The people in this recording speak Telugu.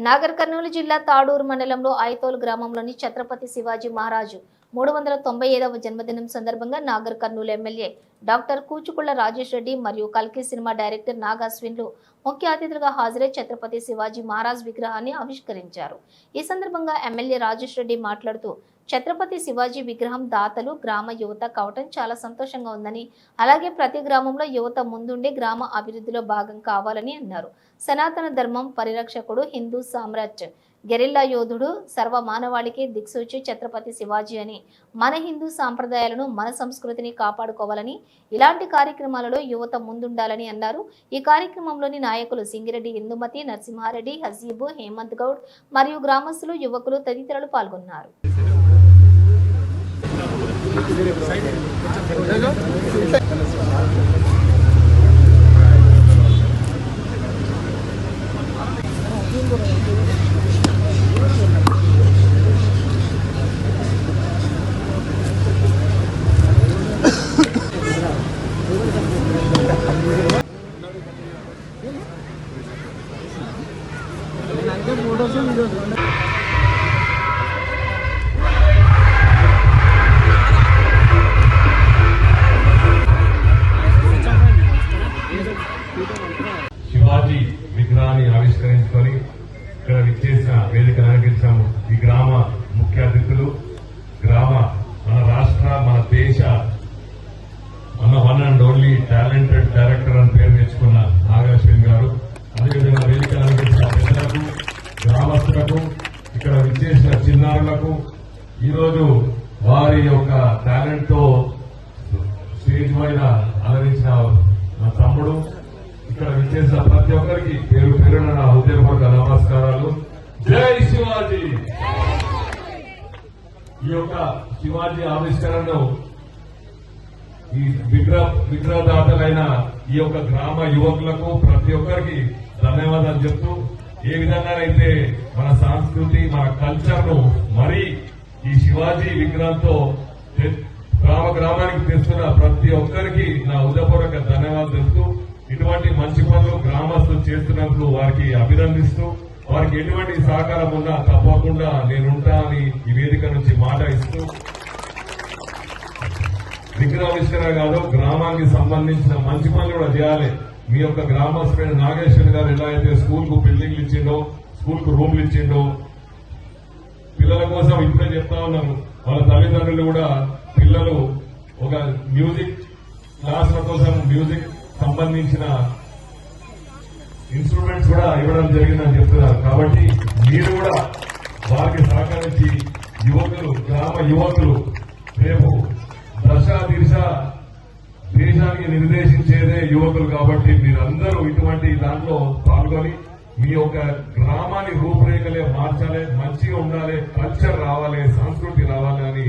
నాగర్ కర్నూలు జిల్లా తాడూరు మండలంలో ఐతోల్ గ్రామంలోని ఛత్రపతి శివాజీ మహారాజు మూడు వందల తొంభై ఐదవ జన్మదినం సందర్భంగా నాగర్ కర్నూలు ఎమ్మెల్యే డాక్టర్ కూచుకుళ్ళ రాజేష్ రెడ్డి మరియు కల్కి సినిమా డైరెక్టర్ నాగాశ్విన్లు ముఖ్య అతిథులుగా హాజరై ఛత్రపతి శివాజీ మహారాజ్ విగ్రహాన్ని ఆవిష్కరించారు. ఈ సందర్భంగా ఎమ్మెల్యే రాజేష్ రెడ్డి మాట్లాడుతూ ఛత్రపతి శివాజీ విగ్రహం దాతలు గ్రామ యువత కావటం చాలా సంతోషంగా ఉందని అలాగే ప్రతి గ్రామంలో యువత ముందుండి గ్రామ అభివృద్ధిలో భాగం కావాలని అన్నారు. సనాతన ధర్మం పరిరక్షకుడు హిందూ సామ్రాట్ గెరిల్లా యోధుడు సర్వ మానవాళికి దిక్సూచి ఛత్రపతి శివాజీ అని. మన హిందూ సాంప్రదాయాలను మన సంస్కృతిని కాపాడుకోవాలని ఇలాంటి కార్యక్రమాలలో యువత ముందుండాలని అన్నారు. ఈ కార్యక్రమంలోని నాయకులు సింగిరెడ్డి ఇందుమతి నరసింహారెడ్డి హసీబు హేమంత్ గౌడ్ మరియు గ్రామస్తులు యువకులు తదితరులు పాల్గొన్నారు. శివాజీ విగ్రహాన్ని ఆవిష్కరించుకొని ఇక్కడ విచ్చేసిన వేదిక అలంకరించాము. ఈ గ్రామ ముఖ్య అతిథులు గ్రామ మన రాష్ట్ర మన దేశ మన one and only talented director అని పేరు తెచ్చుకున్న నాగాశ్విన్ గారు అదేవిధంగా వేదిక అలంకరించిన పెద్దలకు గ్రామస్తులకు ఇక్కడ విచ్చేసిన చిన్నారులకు ఈరోజు వారి యొక్క టాలెంట్తో స్టేజ్ పైన అలరించిన నా తమ్ముడు. ఇక్కడ విచ్చేసిన ప్రతి ఒక్కరికి పేరు పేరున నా హృదయపూర్వక నమస్కారాలు. జై శివాజీ! ఈ యొక్క శివాజీ ఆవిష్కరణను ఈ విగ్రహ విగ్రహదాతలైన ఈ యొక్క గ్రామ యువకులకు ప్రతి ఒక్కరికి ధన్యవాదాలు చెప్తూ ఏ విధంగానైతే మన సంస్కృతి మన కల్చర్ను మరీ ఈ శివాజీ విగ్రహంతో గ్రామ గ్రామానికి తెస్తున్న ప్రతి ఒక్కరికి నా ఉదయపూర్వక ధన్యవాదాలు తెలుపుతూ ఇటువంటి మంచి పనులు గ్రామస్తులు చేస్తున్నందుకు వారికి అభినందిస్తూ వారికి ఎటువంటి సహకారం ఉన్నా తప్పకుండా నేనుంటా అని ఈ వేదిక నుంచి మాట ఇస్తూ విగ్రహావిష్కరణ కాదు గ్రామానికి సంబంధించిన మంచి పనులు కూడా చేయాలి. మీ యొక్క గ్రామస్తుడైన నాగేశ్వర్ గారు ఎలా అయితే స్కూల్కు బిల్డింగ్లు ఇచ్చిండో స్కూల్కు రూమ్లు ఇచ్చిండో పిల్లల కోసం ఇప్పుడే చెప్తా ఉన్నాను. వాళ్ళ తల్లిదండ్రులు కూడా పిల్లలు ఒక మ్యూజిక్ క్లాసుల కోసం మ్యూజిక్ సంబంధించిన ఇన్స్ట్రుమెంట్స్ కూడా ఇవ్వడం జరిగిందని చెప్తున్నారు. కాబట్టి మీరు కూడా వారికి సహకరించి యువకులు గ్రామ యువకులు రేపు దశ దిశ దేశానికి నిర్దేశించేదే యువకులు కాబట్టి మీరందరూ ఇటువంటి దాంట్లో పాల్గొని మీ యొక్క గ్రామాన్ని రూపురేఖలే మార్చాలి మంచిగా ఉండాలి కల్చర్ రావాలి సంస్కృతి రావాలి అని